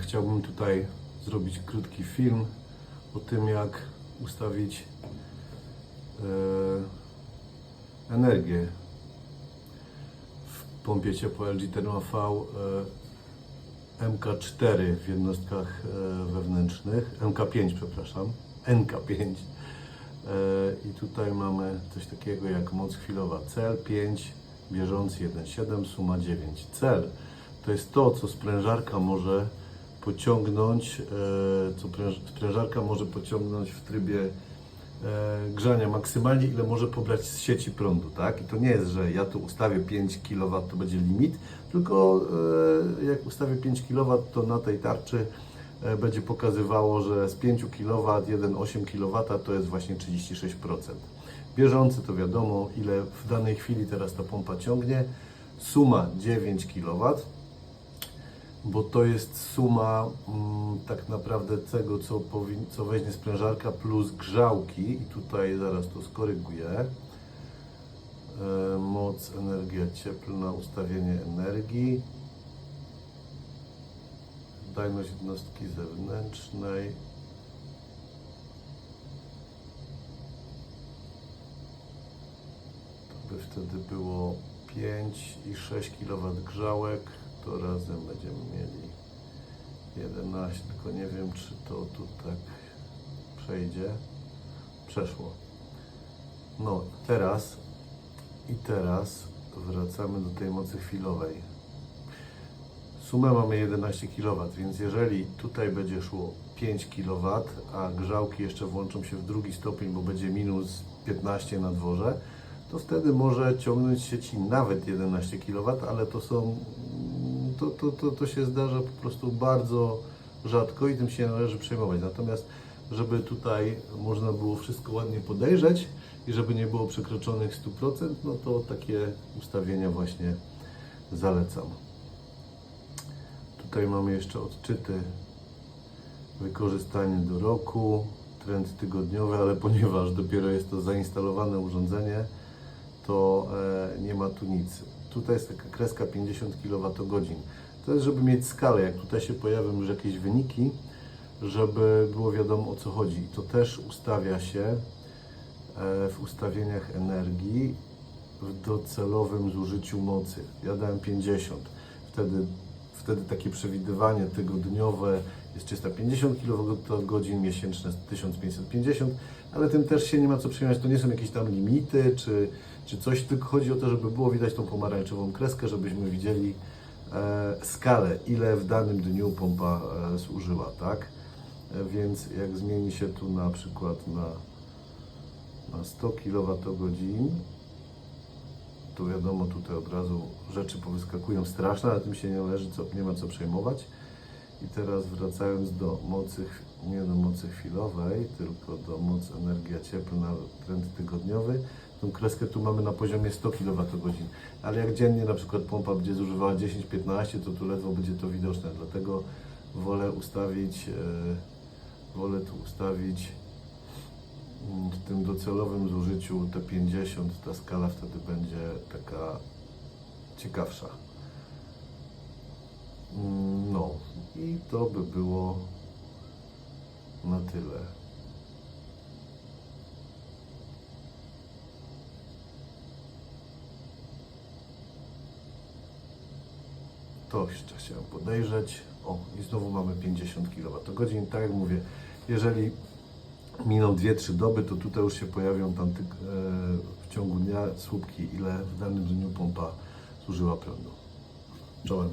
Chciałbym tutaj zrobić krótki film o tym, jak ustawić e, energię w pompie ciepła LG Therma V e, MK4 w jednostkach e, wewnętrznych, MK5 przepraszam, NK5. E, I tutaj mamy coś takiego jak moc chwilowa cel 5, bieżący 1,7, suma 9. Cel to jest to, co sprężarka może pociągnąć, e, co pręż- sprężarka może pociągnąć w trybie e, grzania maksymalnie, ile może pobrać z sieci prądu, tak? I to nie jest, że ja tu ustawię 5 kW, to będzie limit, tylko e, jak ustawię 5 kW, to na tej tarczy będzie pokazywało, że z 5 kW 1,8 kW to jest właśnie 36%. Bieżący to wiadomo, ile w danej chwili teraz ta pompa ciągnie. Suma 9 kW, bo to jest suma mm, tak naprawdę tego, co, co weźmie sprężarka plus grzałki. I tutaj zaraz to skoryguję. E, moc, energia cieplna, ustawienie energii. Wydajność jednostki zewnętrznej. To by wtedy było 5 i 6 kW grzałek, to razem będziemy mieli 11, tylko nie wiem czy to tu tak przejdzie. Przeszło. No, teraz i teraz wracamy do tej mocy chwilowej. Sumę mamy 11 kW, więc jeżeli tutaj będzie szło 5 kW, a grzałki jeszcze włączą się w drugi stopień, bo będzie minus 15 na dworze, to wtedy może ciągnąć sieci nawet 11 kW, ale to są, to, to, to, to się zdarza po prostu bardzo rzadko i tym się należy przejmować. Natomiast, żeby tutaj można było wszystko ładnie podejrzeć i żeby nie było przekroczonych 100%, no to takie ustawienia właśnie zalecam. Tutaj mamy jeszcze odczyty wykorzystanie do roku, trend tygodniowy, ale ponieważ dopiero jest to zainstalowane urządzenie, to e, nie ma tu nic. Tutaj jest taka kreska 50 kWh. To jest, żeby mieć skalę. Jak tutaj się pojawią już jakieś wyniki, żeby było wiadomo o co chodzi. I to też ustawia się e, w ustawieniach energii w docelowym zużyciu mocy. Ja dałem 50. Wtedy, wtedy takie przewidywanie tygodniowe jest 350 kWh, miesięczne 1550, ale tym też się nie ma co przejmować. To nie są jakieś tam limity czy, czy coś, tylko chodzi o to, żeby było widać tą pomarańczową kreskę, żebyśmy widzieli e, skalę, ile w danym dniu pompa e, zużyła, tak? E, więc jak zmieni się tu na przykład na, na 100 kWh, to wiadomo, tutaj od razu rzeczy powyskakują straszne, ale tym się nie należy, co, nie ma co przejmować. I teraz wracając do mocy, nie do mocy chwilowej, tylko do mocy energia cieplna, trend tygodniowy, tą kreskę tu mamy na poziomie 100 kWh. Ale jak dziennie na przykład pompa będzie zużywała 10-15, to tu ledwo będzie to widoczne. Dlatego wolę ustawić, e, wolę tu ustawić w tym docelowym zużyciu te 50, ta skala wtedy będzie taka ciekawsza. Mm, No i to by było na tyle. To jeszcze chciałem podejrzeć. O, i znowu mamy 50 kWh. Tak jak mówię, jeżeli miną 2-3 doby, to tutaj już się pojawią tam e, w ciągu dnia słupki, ile w danym dniu pompa zużyła prądu. Czołem.